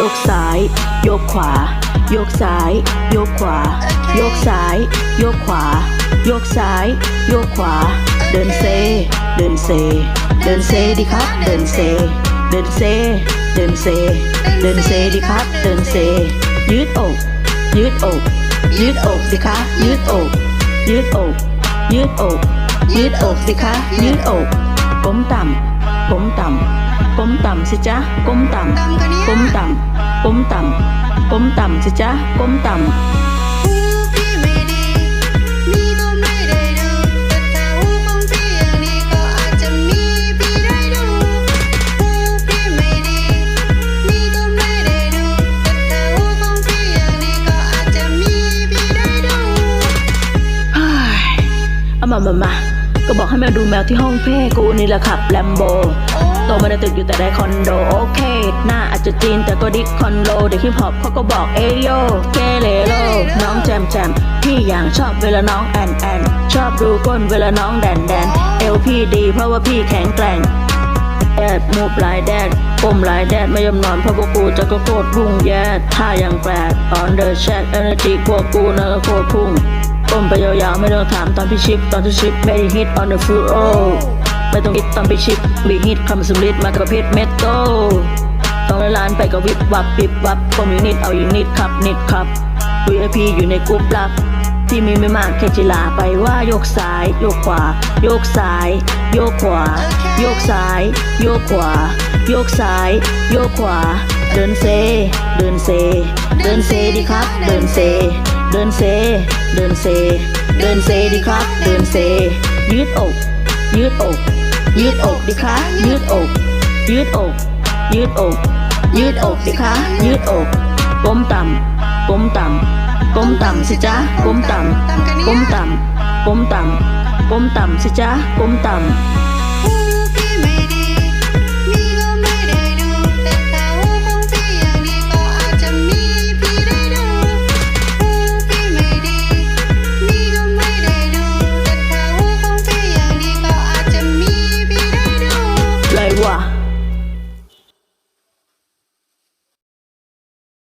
ยกซ้าย ยกขวา ยกซ้าย ยกขวา ยกซ้าย ยกขวา ยกซ้าย ยกขวา เดินเซ เดินเซ เดินเซดีครับ เดินเซ เดินเซ เดินเซ เดินเซดีครับ เดินเซ ยืดอก ยืดอก ยืดอกสิคะ ยืดอก ยืดอก ยืดอก ยืดอกสิคะ ยืดอกก้มต่ำ ก้มต่ำก้มต่ำสิจ๊ะก้มต่ำก้มต่ำก้มต่ำ ก้มต่ำสิจ๊ะก้มต่ำหูพี่ไม่ดีนี่ก็ไม่ได้ดูแต่ถ้าหูขอก็อาจจะมีพี่ได้ดูหูพี่ไม่ดีนี่ก็ไม่ได้ดูแมีพี่ได้ดูเฮ้ยเอามามามาก็บอกให้มาดูแมวที่ห้องเพ่กูนี่แหละครับแลมโบโตมาในตึกอยู่แต่ได้คอนโดโอเค หน้าอาจจะจีนแต่ก็ดิคอนโลเด็กฮิปฮอปเขาก็บอกเอโยเกเลโลน้องแจมแจมพี่อย่างชอบเวลาน้องแอนแอนชอบดูก้นเวลาน้องแดนแดนเอวพี่ดีเพราะว่าพี่แข็งแกร่งแดดมูบหลายแดดก้มหลายแดดไม่ยอมนอนเพราะพวกกูจะก็โคตรพุ่งแย่ท่าอยังแปลก on the chat energy พวกกูนะก็โคตรพุ่ง ก้มไปยาวๆไม่ต้องถามตอนพี่ชิปตอนที่ชิปไม่ได้ฮิต on the floor ไม่ต้องคิดตอนพี่ชิปมีฮิตคำสำลิดมากับเพชรเม็ดโตต้องล้านไปกับวิบวับวิบวับก็มีนิดเอาอยู่นิดครับนิดครับ VIP อยู่ในกรุ๊ปลับที่มีไม่มากแค่จิลาไปว่ายกซ้ายโยกขวา โยกซ้าย โยกขวา โยกซ้าย โยกขวา โยกซ้าย โยกขวา เดินเซ เดินเซ เดินเซดีครับ เดินเซ เดินเซ เดินเซ เดินเซดีครับ เดินเซ ยืดอก ยืดอก ยืดอกดีคะยืดอก ยืดอก ยืดอก ยืดอกสิคะยืดอกก้มต่ำก้มต่ำก้มต่ำสิจ๊ะก้มต่ำก้มต่ำก้มต่ำก้มต่ำสิจ๊ะก้มต่ำ зла